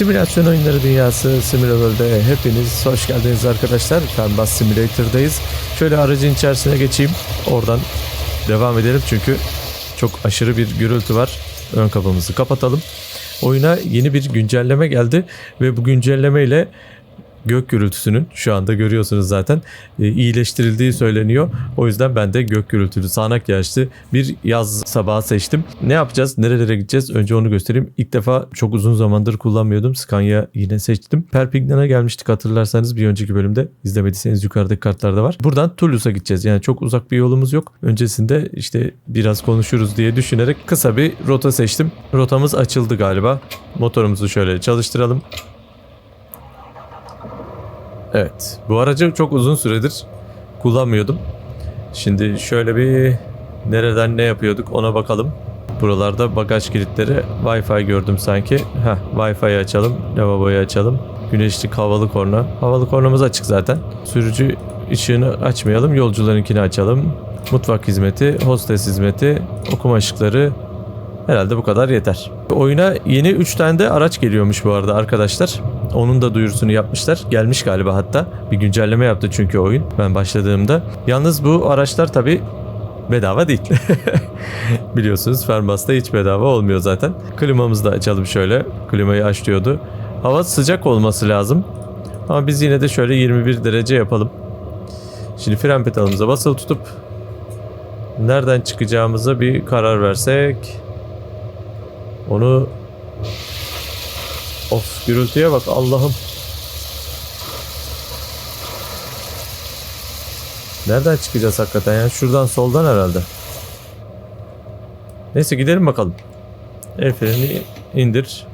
Simülasyon oyunları dünyası Simulator'da hepiniz hoş geldiniz arkadaşlar. Fembas Simulator'dayız. Şöyle aracın içerisine geçeyim. Oradan devam edelim çünkü çok aşırı bir gürültü var. Ön kapımızı kapatalım. Oyuna yeni bir güncelleme geldi ve bu güncelleme ile gök gürültüsünün şu anda görüyorsunuz zaten e, iyileştirildiği söyleniyor. O yüzden ben de gök gürültülü sağanak yağışlı bir yaz sabahı seçtim. Ne yapacağız? Nerelere gideceğiz? Önce onu göstereyim. İlk defa çok uzun zamandır kullanmıyordum. Scania yine seçtim. Perpignan'a gelmiştik hatırlarsanız bir önceki bölümde. izlemediyseniz yukarıdaki kartlarda var. Buradan Toulouse'a gideceğiz. Yani çok uzak bir yolumuz yok. Öncesinde işte biraz konuşuruz diye düşünerek kısa bir rota seçtim. Rotamız açıldı galiba. Motorumuzu şöyle çalıştıralım. Evet. Bu aracı çok uzun süredir kullanmıyordum. Şimdi şöyle bir nereden ne yapıyorduk ona bakalım. Buralarda bagaj kilitleri Wi-Fi gördüm sanki. Heh, Wi-Fi'yi açalım. Lavaboyu açalım. Güneşlik havalı korna. Havalı kornamız açık zaten. Sürücü ışığını açmayalım. Yolcularınkini açalım. Mutfak hizmeti, hostes hizmeti, okuma ışıkları, Herhalde bu kadar yeter. Oyuna yeni 3 tane de araç geliyormuş bu arada arkadaşlar. Onun da duyurusunu yapmışlar. Gelmiş galiba hatta. Bir güncelleme yaptı çünkü oyun ben başladığımda. Yalnız bu araçlar tabi bedava değil. Biliyorsunuz Fermas'ta hiç bedava olmuyor zaten. Klimamızı da açalım şöyle. Klimayı aç diyordu. Hava sıcak olması lazım. Ama biz yine de şöyle 21 derece yapalım. Şimdi fren pedalımıza basılı tutup nereden çıkacağımıza bir karar versek. Onu Of gürültüye bak Allah'ım. Nereden çıkacağız hakikaten ya? Şuradan soldan herhalde. Neyse gidelim bakalım. El freni indir.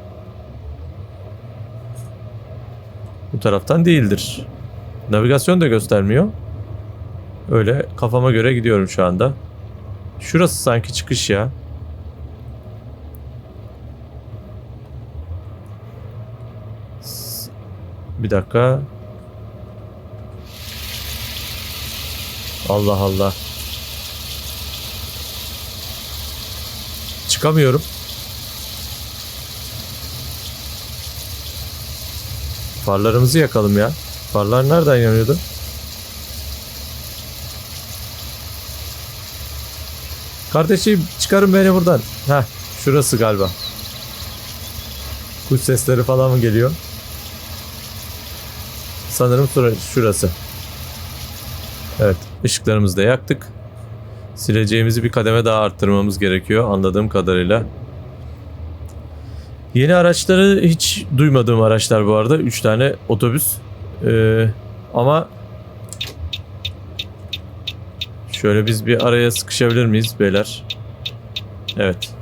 Bu taraftan değildir. Navigasyon da göstermiyor. Öyle kafama göre gidiyorum şu anda. Şurası sanki çıkış ya. Bir dakika. Allah Allah. Çıkamıyorum. Farlarımızı yakalım ya. Farlar nereden yanıyordu? Kardeşim çıkarın beni buradan. Heh şurası galiba. Kuş sesleri falan mı geliyor? Sanırım şura- şurası. Evet, ışıklarımızı da yaktık. Sileceğimizi bir kademe daha arttırmamız gerekiyor anladığım kadarıyla. Yeni araçları hiç duymadığım araçlar bu arada. 3 tane otobüs. Ee, ama şöyle biz bir araya sıkışabilir miyiz beyler? Evet.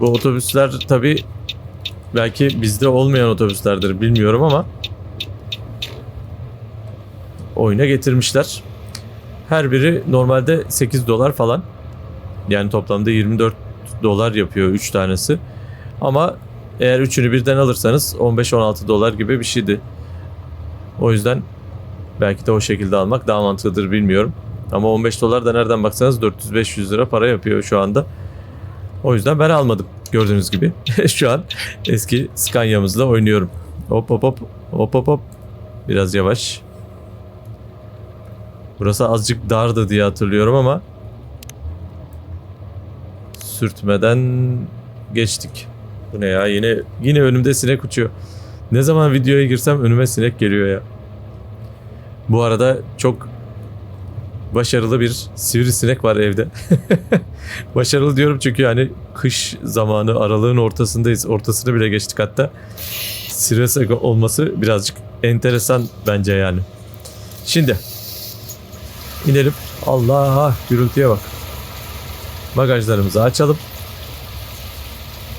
Bu otobüsler tabi belki bizde olmayan otobüslerdir bilmiyorum ama oyuna getirmişler. Her biri normalde 8 dolar falan. Yani toplamda 24 dolar yapıyor 3 tanesi. Ama eğer üçünü birden alırsanız 15-16 dolar gibi bir şeydi. O yüzden belki de o şekilde almak daha mantıklıdır bilmiyorum. Ama 15 dolar da nereden baksanız 400-500 lira para yapıyor şu anda. O yüzden ben almadım. Gördüğünüz gibi şu an eski Scania'mızla oynuyorum. Hop hop hop hop hop hop. Biraz yavaş. Burası azıcık dardı diye hatırlıyorum ama sürtmeden geçtik. Bu ne ya? Yine yine önümde sinek uçuyor. Ne zaman videoya girsem önüme sinek geliyor ya. Bu arada çok başarılı bir sivrisinek var evde. başarılı diyorum çünkü yani kış zamanı aralığın ortasındayız. Ortasını bile geçtik hatta. Sivrisinek olması birazcık enteresan bence yani. Şimdi inelim. Allah gürültüye bak. Bagajlarımızı açalım.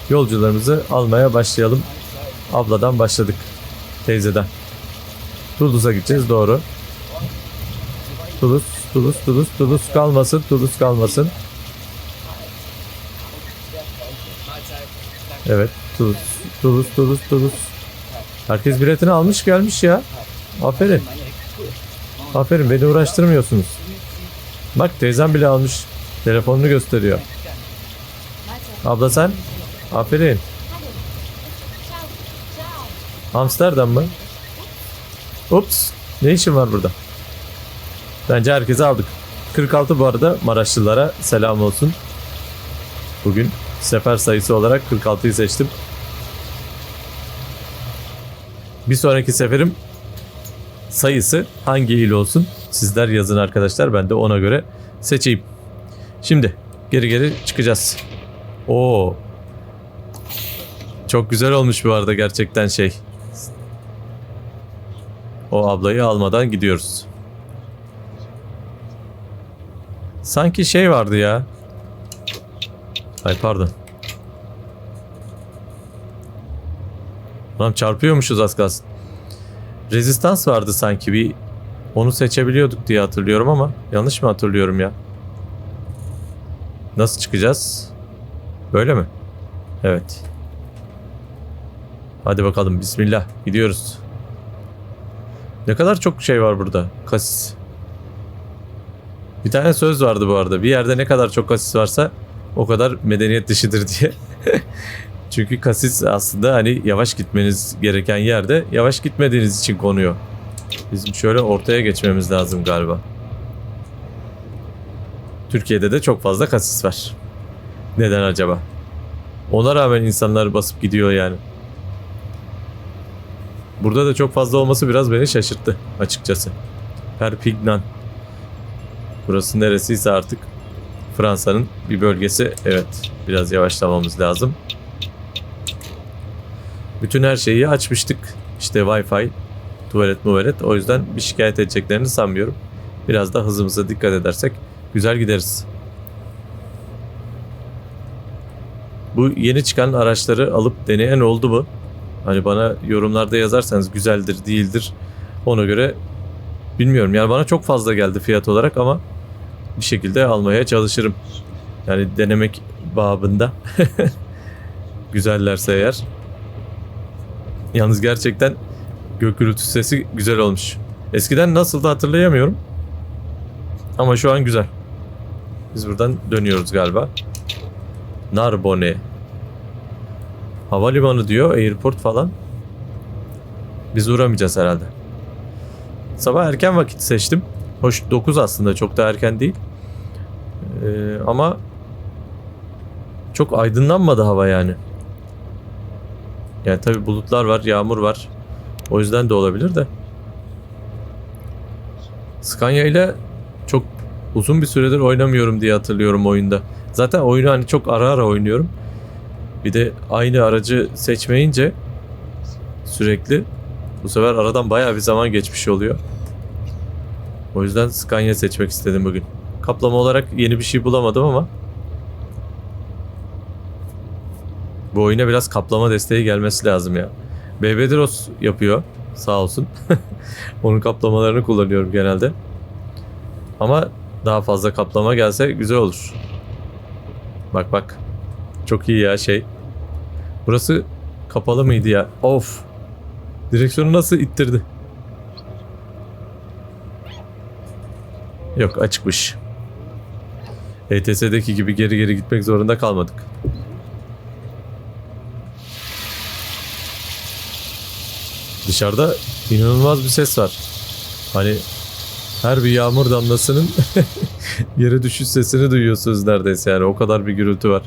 Yolcularımızı almaya başlayalım. Abladan başladık. Teyzeden. Toulouse'a gideceğiz doğru. Toulouse, Toulouse, Toulouse, Toulouse kalmasın, Toulouse kalmasın. Evet, Toulouse, Toulouse, Toulouse, Toulouse. Herkes biletini almış gelmiş ya. Aferin. Aferin beni uğraştırmıyorsunuz. Bak teyzem bile almış. Telefonunu gösteriyor. Abla sen? Aferin. Amsterdam mı? Ups. Ne işin var burada? Bence herkese aldık. 46 bu arada Maraşlılara selam olsun. Bugün sefer sayısı olarak 46'yı seçtim. Bir sonraki seferim sayısı hangi il olsun? Sizler yazın arkadaşlar. Ben de ona göre seçeyim. Şimdi geri geri çıkacağız. Oo. Çok güzel olmuş bu arada gerçekten şey. O ablayı almadan gidiyoruz. Sanki şey vardı ya. Ay pardon. Lan çarpıyormuşuz az kalsın. Rezistans vardı sanki bir onu seçebiliyorduk diye hatırlıyorum ama yanlış mı hatırlıyorum ya? Nasıl çıkacağız? Böyle mi? Evet. Hadi bakalım bismillah gidiyoruz. Ne kadar çok şey var burada. Kasis. Bir tane söz vardı bu arada. Bir yerde ne kadar çok kasis varsa o kadar medeniyet dışıdır diye. Çünkü kasis aslında hani yavaş gitmeniz gereken yerde yavaş gitmediğiniz için konuyor. Bizim şöyle ortaya geçmemiz lazım galiba. Türkiye'de de çok fazla kasis var. Neden acaba? Ona rağmen insanlar basıp gidiyor yani. Burada da çok fazla olması biraz beni şaşırttı açıkçası. Perpignan. Burası neresiyse artık Fransa'nın bir bölgesi. Evet, biraz yavaşlamamız lazım. Bütün her şeyi açmıştık. İşte Wi-Fi, tuvalet muvalet. O yüzden bir şikayet edeceklerini sanmıyorum. Biraz da hızımıza dikkat edersek güzel gideriz. Bu yeni çıkan araçları alıp deneyen oldu mu? Hani bana yorumlarda yazarsanız güzeldir, değildir. Ona göre bilmiyorum. Yani bana çok fazla geldi fiyat olarak ama bir şekilde almaya çalışırım. Yani denemek babında. Güzellerse eğer. Yalnız gerçekten gök gürültüsü sesi güzel olmuş. Eskiden nasıldı hatırlayamıyorum. Ama şu an güzel. Biz buradan dönüyoruz galiba. Narbonne. Havalimanı diyor, airport falan. Biz uğramayacağız herhalde. Sabah erken vakit seçtim. Hoş 9 aslında çok da erken değil. Ee, ama çok aydınlanmadı hava yani. Yani tabi bulutlar var, yağmur var. O yüzden de olabilir de. Scania ile çok uzun bir süredir oynamıyorum diye hatırlıyorum oyunda. Zaten oyunu hani çok ara ara oynuyorum. Bir de aynı aracı seçmeyince sürekli bu sefer aradan bayağı bir zaman geçmiş oluyor. O yüzden Scania seçmek istedim bugün. Kaplama olarak yeni bir şey bulamadım ama bu oyuna biraz kaplama desteği gelmesi lazım ya. Bebedros yapıyor sağ olsun. Onun kaplamalarını kullanıyorum genelde. Ama daha fazla kaplama gelse güzel olur. Bak bak. Çok iyi ya şey. Burası kapalı mıydı ya? Of. Direksiyonu nasıl ittirdi? Yok açıkmış. ETS'deki gibi geri geri gitmek zorunda kalmadık. Dışarıda inanılmaz bir ses var. Hani her bir yağmur damlasının yere düşüş sesini duyuyorsunuz neredeyse yani o kadar bir gürültü var.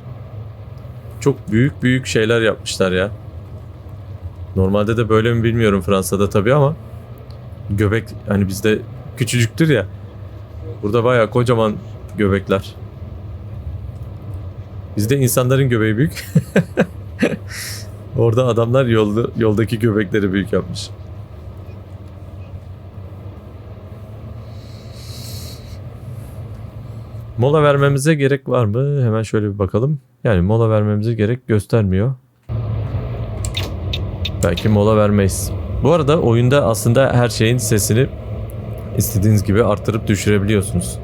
Çok büyük büyük şeyler yapmışlar ya. Normalde de böyle mi bilmiyorum Fransa'da tabii ama göbek hani bizde küçücüktür ya. Burada bayağı kocaman göbekler. Bizde insanların göbeği büyük. Orada adamlar yolda, yoldaki göbekleri büyük yapmış. Mola vermemize gerek var mı? Hemen şöyle bir bakalım. Yani mola vermemize gerek göstermiyor. Belki mola vermeyiz. Bu arada oyunda aslında her şeyin sesini istediğiniz gibi arttırıp düşürebiliyorsunuz.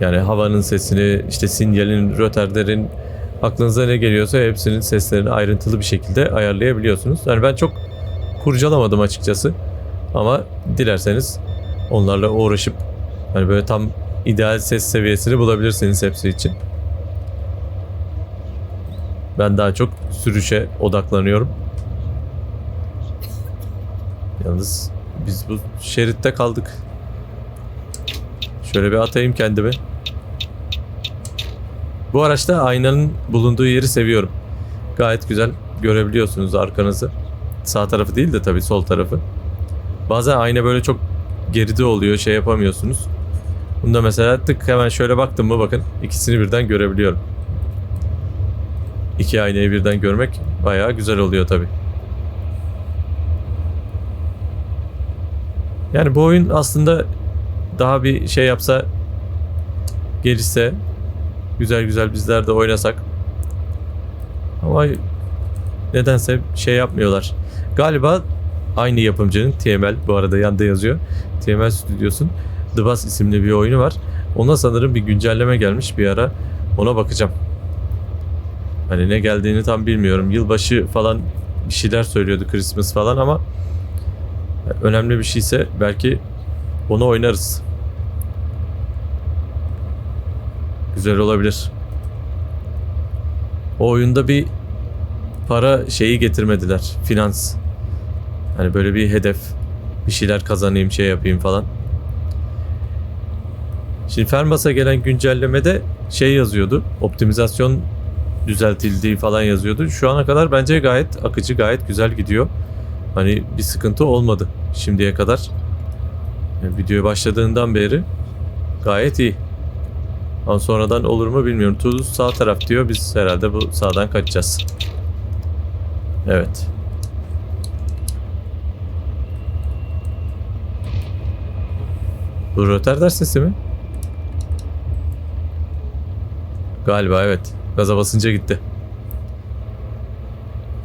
Yani havanın sesini, işte sinyalin, röterlerin, aklınıza ne geliyorsa hepsinin seslerini ayrıntılı bir şekilde ayarlayabiliyorsunuz. Yani ben çok kurcalamadım açıkçası. Ama dilerseniz onlarla uğraşıp hani böyle tam ideal ses seviyesini bulabilirsiniz hepsi için. Ben daha çok sürüşe odaklanıyorum. Yalnız biz bu şeritte kaldık. Şöyle bir atayım kendimi. Bu araçta aynanın bulunduğu yeri seviyorum. Gayet güzel görebiliyorsunuz arkanızı. Sağ tarafı değil de tabii sol tarafı. Bazen ayna böyle çok geride oluyor şey yapamıyorsunuz. Bunda mesela tık hemen şöyle baktım mı bakın ikisini birden görebiliyorum. İki aynayı birden görmek bayağı güzel oluyor tabii. Yani bu oyun aslında daha bir şey yapsa gelişse güzel güzel bizler de oynasak ama nedense şey yapmıyorlar. Galiba aynı yapımcının TML bu arada yanda yazıyor. TML Studios'un The Bus isimli bir oyunu var. Ona sanırım bir güncelleme gelmiş bir ara. Ona bakacağım. Hani ne geldiğini tam bilmiyorum. Yılbaşı falan bir şeyler söylüyordu Christmas falan ama önemli bir şeyse belki onu oynarız. Güzel olabilir. O oyunda bir para şeyi getirmediler. Finans. Hani böyle bir hedef. Bir şeyler kazanayım, şey yapayım falan. Şimdi Fermas'a gelen güncellemede şey yazıyordu. Optimizasyon düzeltildiği falan yazıyordu. Şu ana kadar bence gayet akıcı, gayet güzel gidiyor. Hani bir sıkıntı olmadı şimdiye kadar. Yani video başladığından beri gayet iyi. Ama sonradan olur mu bilmiyorum. Toulouse sağ taraf diyor. Biz herhalde bu sağdan kaçacağız. Evet. Bu röter sesi mi? Galiba evet. Gaza basınca gitti.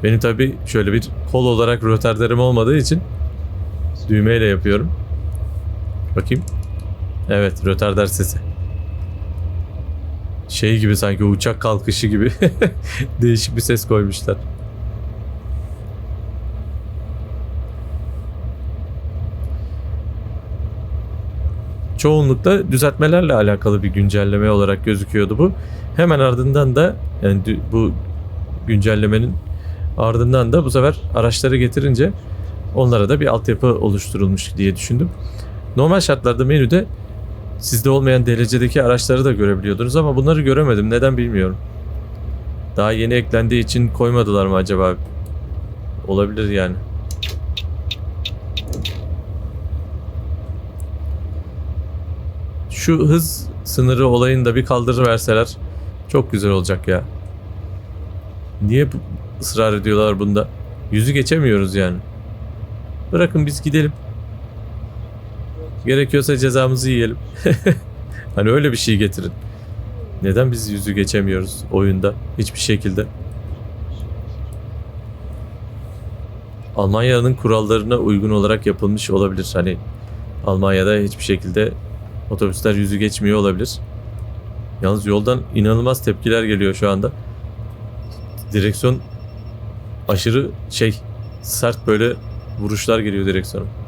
Benim tabi şöyle bir kol olarak röterlerim olmadığı için düğmeyle yapıyorum. Bakayım. Evet röter sesi. Şey gibi sanki uçak kalkışı gibi değişik bir ses koymuşlar. Çoğunlukla düzeltmelerle alakalı bir güncelleme olarak gözüküyordu bu. Hemen ardından da yani bu güncellemenin ardından da bu sefer araçları getirince onlara da bir altyapı oluşturulmuş diye düşündüm. Normal şartlarda menüde sizde olmayan derecedeki araçları da görebiliyordunuz ama bunları göremedim. Neden bilmiyorum. Daha yeni eklendiği için koymadılar mı acaba? Olabilir yani. Şu hız sınırı olayını da bir kaldırıverseler çok güzel olacak ya. Niye ısrar ediyorlar bunda? Yüzü geçemiyoruz yani. Bırakın biz gidelim. Gerekiyorsa cezamızı yiyelim. hani öyle bir şey getirin. Neden biz yüzü geçemiyoruz oyunda hiçbir şekilde? Almanya'nın kurallarına uygun olarak yapılmış olabilir. Hani Almanya'da hiçbir şekilde otobüsler yüzü geçmiyor olabilir. Yalnız yoldan inanılmaz tepkiler geliyor şu anda. Direksiyon aşırı şey sert böyle vuruşlar geliyor direksiyona.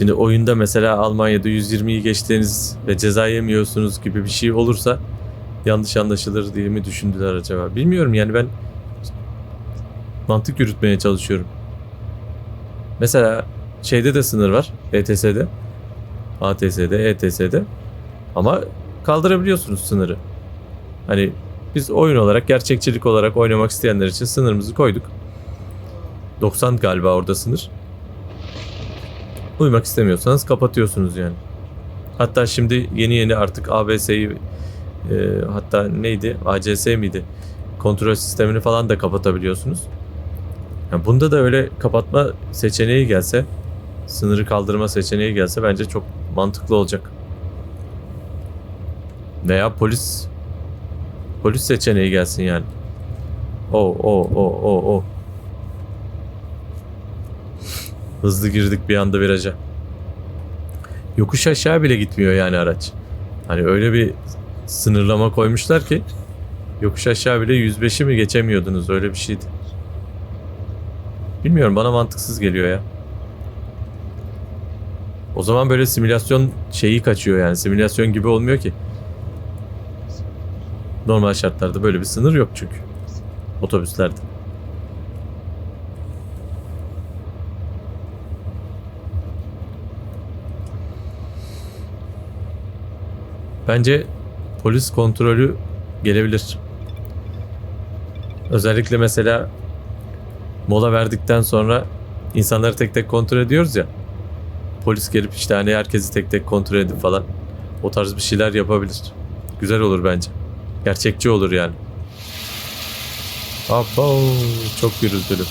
Şimdi oyunda mesela Almanya'da 120'yi geçtiğiniz ve ceza yemiyorsunuz gibi bir şey olursa yanlış anlaşılır diye mi düşündüler acaba? Bilmiyorum yani ben mantık yürütmeye çalışıyorum. Mesela şeyde de sınır var. ETS'de. ATS'de, ETS'de. Ama kaldırabiliyorsunuz sınırı. Hani biz oyun olarak, gerçekçilik olarak oynamak isteyenler için sınırımızı koyduk. 90 galiba orada sınır. Uymak istemiyorsanız kapatıyorsunuz yani. Hatta şimdi yeni yeni artık ABS'yi e, hatta neydi? ACS miydi? Kontrol sistemini falan da kapatabiliyorsunuz. Yani bunda da öyle kapatma seçeneği gelse, sınırı kaldırma seçeneği gelse bence çok mantıklı olacak. Veya polis polis seçeneği gelsin yani. O o o o o. Hızlı girdik bir anda viraja. Yokuş aşağı bile gitmiyor yani araç. Hani öyle bir sınırlama koymuşlar ki yokuş aşağı bile 105'i mi geçemiyordunuz öyle bir şeydi. Bilmiyorum bana mantıksız geliyor ya. O zaman böyle simülasyon şeyi kaçıyor yani simülasyon gibi olmuyor ki. Normal şartlarda böyle bir sınır yok çünkü. Otobüslerde. Bence polis kontrolü gelebilir. Özellikle mesela mola verdikten sonra insanları tek tek kontrol ediyoruz ya. Polis gelip işte hani herkesi tek tek kontrol edip falan o tarz bir şeyler yapabilir. Güzel olur bence. Gerçekçi olur yani. Abo çok gürültülü.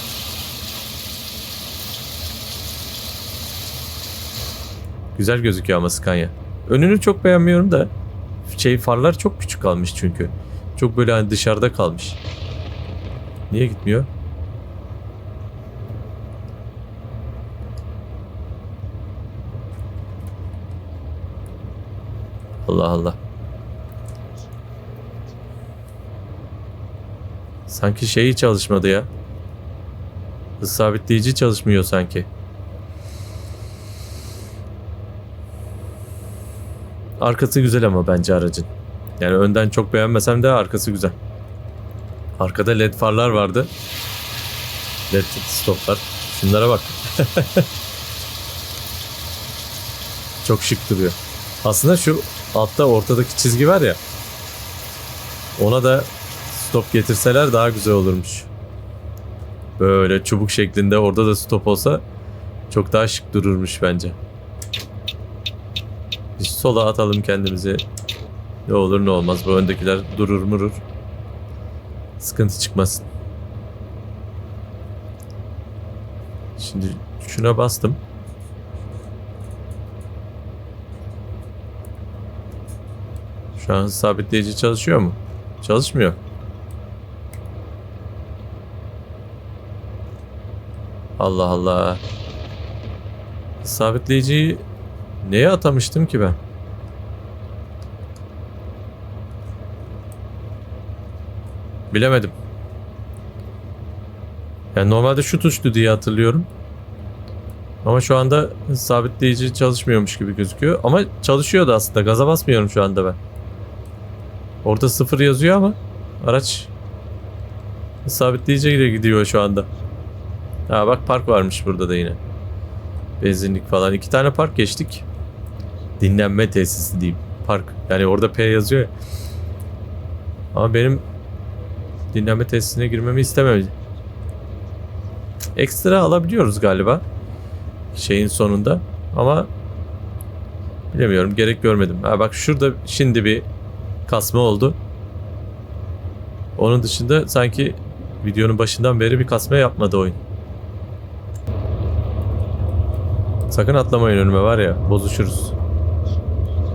Güzel gözüküyor ama Scania. Önünü çok beğenmiyorum da şey farlar çok küçük kalmış çünkü. Çok böyle hani dışarıda kalmış. Niye gitmiyor? Allah Allah. Sanki şeyi çalışmadı ya. Hız sabitleyici çalışmıyor sanki. Arkası güzel ama bence aracın. Yani önden çok beğenmesem de arkası güzel. Arkada led farlar vardı. Led stoplar. Şunlara bak. çok şık duruyor. Aslında şu altta ortadaki çizgi var ya. Ona da stop getirseler daha güzel olurmuş. Böyle çubuk şeklinde orada da stop olsa çok daha şık dururmuş bence. Sola atalım kendimizi. Ne olur ne olmaz. Bu öndekiler durur murur. Sıkıntı çıkmasın. Şimdi şuna bastım. Şu an sabitleyici çalışıyor mu? Çalışmıyor. Allah Allah. Sabitleyiciyi neye atamıştım ki ben? Bilemedim. Yani normalde şu tuştu diye hatırlıyorum. Ama şu anda sabitleyici çalışmıyormuş gibi gözüküyor. Ama çalışıyordu aslında. Gaza basmıyorum şu anda ben. Orada sıfır yazıyor ama araç sabitleyiciyle gidiyor şu anda. Ha bak park varmış burada da yine. Benzinlik falan. iki tane park geçtik. Dinlenme tesisi diyeyim. Park. Yani orada P yazıyor ya. Ama benim dinlenme tesisine girmemi istemedi. Ekstra alabiliyoruz galiba. Şeyin sonunda. Ama bilemiyorum. Gerek görmedim. Ha bak şurada şimdi bir kasma oldu. Onun dışında sanki videonun başından beri bir kasma yapmadı oyun. Sakın atlamayın önüme var ya bozuşuruz.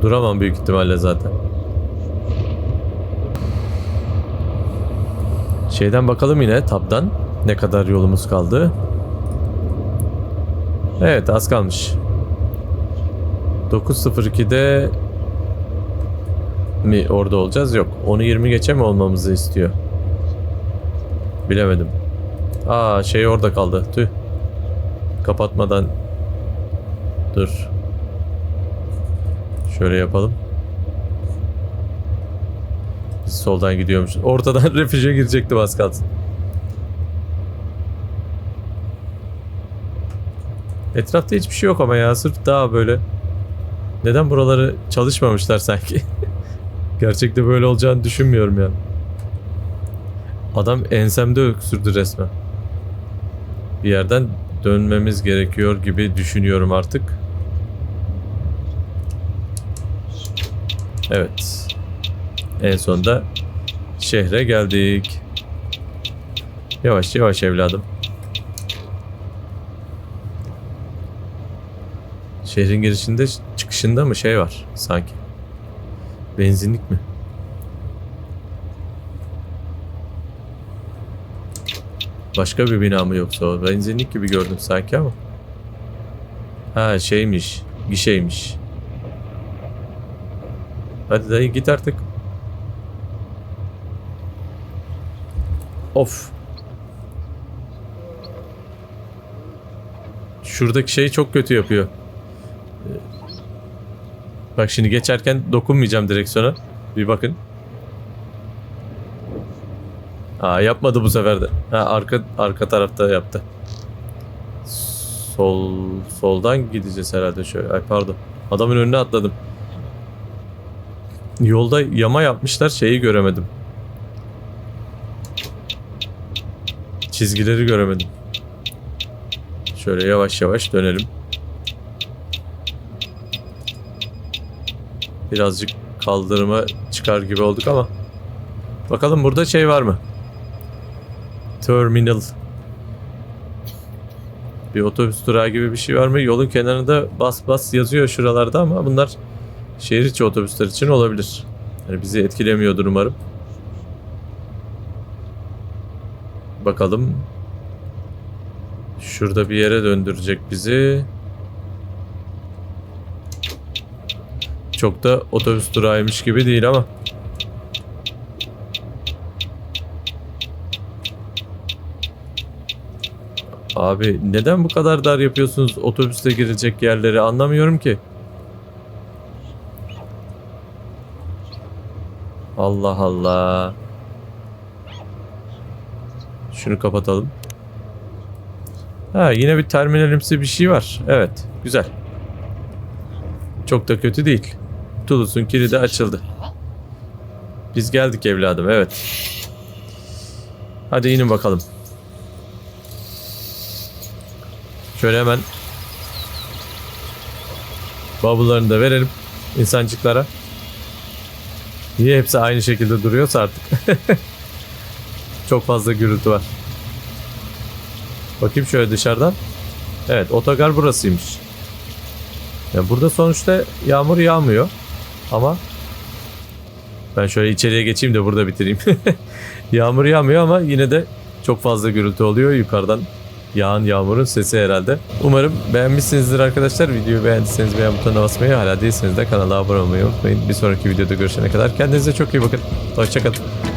Duramam büyük ihtimalle zaten. Şeyden bakalım yine tabdan ne kadar yolumuz kaldı. Evet az kalmış. 9.02'de mi orada olacağız? Yok. Onu 20 geçe mi olmamızı istiyor? Bilemedim. Aa şey orada kaldı. Tüh. Kapatmadan Dur. Şöyle yapalım. Soldan gidiyormuş. Ortadan refüje girecektim az kalsın. Etrafta hiçbir şey yok ama ya. Sırf daha böyle. Neden buraları çalışmamışlar sanki? Gerçekte böyle olacağını düşünmüyorum yani. Adam ensemde öksürdü resmen. Bir yerden dönmemiz gerekiyor gibi düşünüyorum artık. Evet. En sonunda şehre geldik. Yavaş yavaş evladım. Şehrin girişinde çıkışında mı şey var sanki? Benzinlik mi? Başka bir bina mı yoksa o? Benzinlik gibi gördüm sanki ama. Ha şeymiş. Gişeymiş. Hadi dayı git artık. Of. Şuradaki şeyi çok kötü yapıyor. Ee, Bak şimdi geçerken dokunmayacağım direksiyona. Bir bakın. Aa yapmadı bu sefer de. Ha arka arka tarafta yaptı. Sol soldan gideceğiz herhalde şöyle. Ay pardon. Adamın önüne atladım. Yolda yama yapmışlar şeyi göremedim. Çizgileri göremedim. Şöyle yavaş yavaş dönelim. Birazcık kaldırıma çıkar gibi olduk ama. Bakalım burada şey var mı? Terminal. Bir otobüs durağı gibi bir şey var mı? Yolun kenarında bas bas yazıyor şuralarda ama bunlar şehir içi otobüsler için olabilir. Yani bizi etkilemiyordur umarım. Bakalım. Şurada bir yere döndürecek bizi. Çok da otobüs durağıymış gibi değil ama. Abi neden bu kadar dar yapıyorsunuz otobüste girecek yerleri anlamıyorum ki. Allah Allah. Şunu kapatalım. Ha yine bir terminalimsi bir şey var. Evet güzel. Çok da kötü değil. Toulouse'un kilidi açıldı. Biz geldik evladım evet. Hadi inin bakalım. Şöyle hemen bavullarını da verelim insancıklara. Niye hepsi aynı şekilde duruyorsa artık. Çok fazla gürültü var. Bakayım şöyle dışarıdan. Evet otogar burasıymış. Ya burada sonuçta yağmur yağmıyor. Ama ben şöyle içeriye geçeyim de burada bitireyim. yağmur yağmıyor ama yine de çok fazla gürültü oluyor yukarıdan. Yağan yağmurun sesi herhalde. Umarım beğenmişsinizdir arkadaşlar. Videoyu beğendiyseniz beğen butonuna basmayı, hala değilseniz de kanala abone olmayı unutmayın. Bir sonraki videoda görüşene kadar kendinize çok iyi bakın. Hoşçakalın.